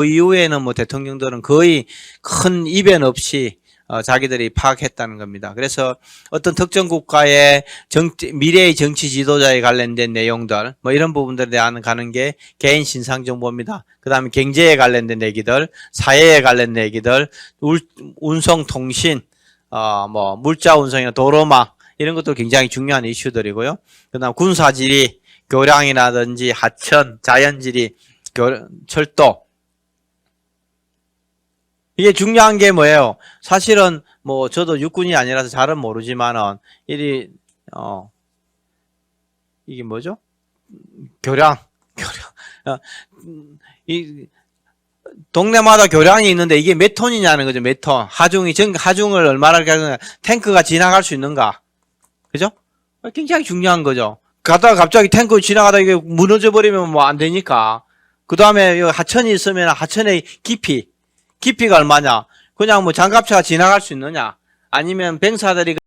그 이후에는 뭐 대통령들은 거의 큰 이변 없이 어, 자기들이 파악했다는 겁니다. 그래서 어떤 특정 국가의 정, 미래의 정치 지도자에 관련된 내용들, 뭐 이런 부분들에 대한 가는 게 개인 신상 정보입니다. 그 다음에 경제에 관련된 얘기들, 사회에 관련된 얘기들, 울, 운송, 통신, 어, 뭐, 물자 운송이나 도로망, 이런 것도 굉장히 중요한 이슈들이고요. 그 다음 군사지리, 교량이라든지 하천, 자연지리, 교, 철도, 이게 중요한 게 뭐예요? 사실은 뭐 저도 육군이 아니라서 잘은 모르지만은 이리 어 이게 뭐죠? 교량 교량 어, 음, 이 동네마다 교량이 있는데 이게 몇 톤이냐는 거죠 몇 톤. 하중이 전 하중을 얼마나 가는 탱크가 지나갈 수 있는가? 그죠? 굉장히 중요한 거죠. 가다가 갑자기 탱크 지나가다 이게 무너져 버리면 뭐 안 되니까. 그 다음에 하천이 있으면 하천의 깊이 깊이가 얼마냐? 그냥 뭐 장갑차가 지나갈 수 있느냐? 아니면 병사들이